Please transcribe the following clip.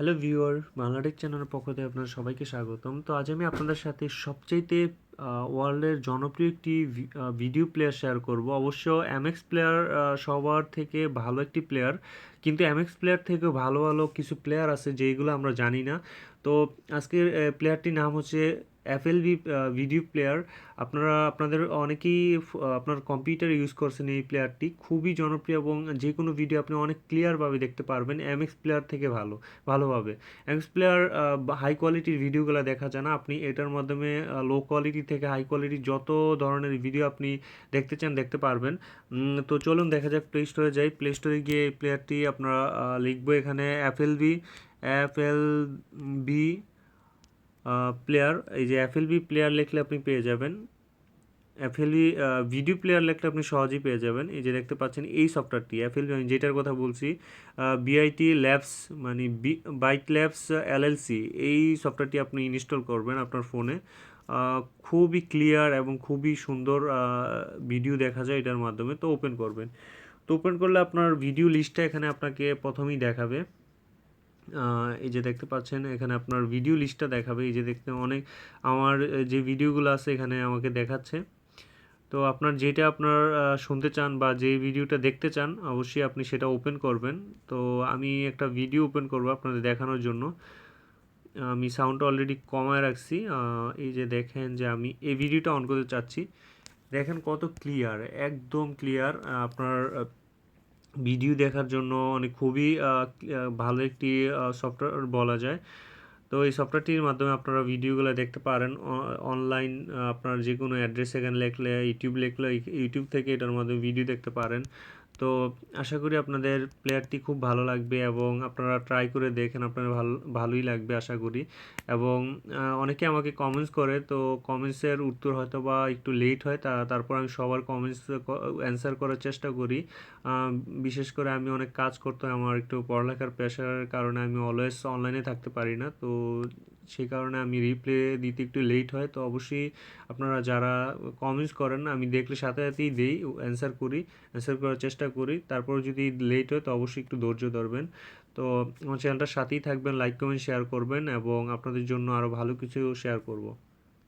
Hello viewer Bangla Tech চ্যানেলের পক্ষ থেকে আপনার সবাইকে স্বাগতম। তো আজ আমি আপনাদের সাথে সবচাইতে ওয়ার্ল্ডের জনপ্রিয় একটি ভিডিও প্লেয়ার শেয়ার করব। অবশ্য এমএক্স প্লেয়ার সবার থেকে ভালো একটি প্লেয়ার কিন্তু এমএক্স প্লেয়ার থেকেও ভালো ভালো কিছু প্লেয়ার আছে যেগুলো আমরা জানি না। তো আজকের প্লেয়ারটির নাম হচ্ছে এফএলভি ভিডিও প্লেয়ার আপনারা, আপনাদের অনেকেই আপনার কম্পিউটার ইউজ করছেন এই প্লেয়ারটি খুবই জনপ্রিয় এবং যে কোনো ভিডিও আপনি অনেক ক্লিয়ারভাবে দেখতে পারবেন। এমএক্স প্লেয়ার থেকে ভালো, ভালোভাবে। এমএক্স প্লেয়ার হাই কোয়ালিটির ভিডিওগুলো দেখা যায় না। আপনি এটার মাধ্যমে লো কোয়ালিটি থেকে হাই কোয়ালিটি যত ধরনের ভিডিও আপনি দেখতে চান, দেখতে পারবেন। তো চলুন দেখা যাক প্লে স্টোরে যাই। প্লে স্টোরে গিয়ে এই প্লেয়ারটি আপনারা লিখব এখানে এফএলবি এফএলবি প্লেয়ার এই যে এফএলবি প্লেয়ার লিখলে আপনি পেয়ে যাবেন। এফএলবি ভিডিও প্লেয়ার লিখলে আপনি সহজেই পেয়ে যাবেন। এই যে দেখতে পাচ্ছেন, এই সফটওয়্যারটি এফএলবি আমি যেটার কথা বলছি বিআইটি ল্যাবস মানে বি বাইক ল্যাবস এলএলসি এই সফটওয়্যারটি আপনি ইনস্টল করবেন আপনার ফোনে খুবই ক্লিয়ার এবং খুবই সুন্দর ভিডিও দেখা যায় এটার মাধ্যমে। তো ওপেন করবেন। তো ওপেন করলে আপনার ভিডিও লিস্টটা এখানে আপনাকে প্রথমেই দেখাবে। এই যে দেখতে পাচ্ছেন, এখানে আপনার ভিডিও লিস্টটা দেখাবে। এই যে দেখতে অনেক, আমার যে ভিডিওগুলো আছে এখানে আমাকে দেখাচ্ছে। তো আপনার যেটা আপনার শুনতে চান বা যে ভিডিওটা দেখতে চান, অবশ্যই আপনি সেটা ওপেন করবেন। তো আমি একটা ভিডিও ওপেন করব আপনাদের দেখানোর জন্য। আমি সাউন্ডটা অলরেডি কমায় রাখছি। এই যে দেখেন যে আমি এই ভিডিওটা অন করতে চাচ্ছি। দেখেন কত ক্লিয়ার একদম ক্লিয়ার আপনার ভিডিও দেখার জন্য অনেক খুবই ভালো একটি সফটওয়্যার বলা যায়। তো এই সফটওয়্যারটির মাধ্যমে আপনারা ভিডিওগুলো দেখতে পারেন। অনলাইন আপনার যে কোনো অ্যাড্রেস এখানে লেখলে ইউটিউব লিখলে, ইউটিউব থেকে এটার মাধ্যমে ভিডিও দেখতে পারেন। তো আশা করি আপনাদের প্লেয়ারটি খুব ভালো লাগবে এবং আপনারা ট্রাই করে দেখেন আপনাদের ভালো, ভালোই লাগবে আশা করি। এবং অনেকে আমাকে কমেন্টস করে, তো কমেন্টসের উত্তর হয়তো বা একটু লেট হয়, তা, তারপর আমি সবার কমেন্টস অ্যান্সার করার চেষ্টা করি। বিশেষ করে আমি অনেক কাজ করতে আমার একটু পড়ালেখার প্রেশারের কারণে আমি অলওয়েজ অনলাইনে থাকতে পারি না, তো সেই কারণে আমি রিপ্লে দিতে একটু লেট হয়। তো অবশ্যই আপনারা যারা কমেন্টস করেন আমি দেখলে সাথে সাথেই দিই অ্যান্সার করি অ্যান্সার করার চেষ্টা করি। তারপর যদি লেট হয়, তো অবশ্যই একটু ধৈর্য ধরবেন। তো আমার চ্যানেলটার সাথেই থাকবেন লাইক কমেন্ট শেয়ার করবেন এবং আপনাদের জন্য আরও ভালো কিছু শেয়ার করব।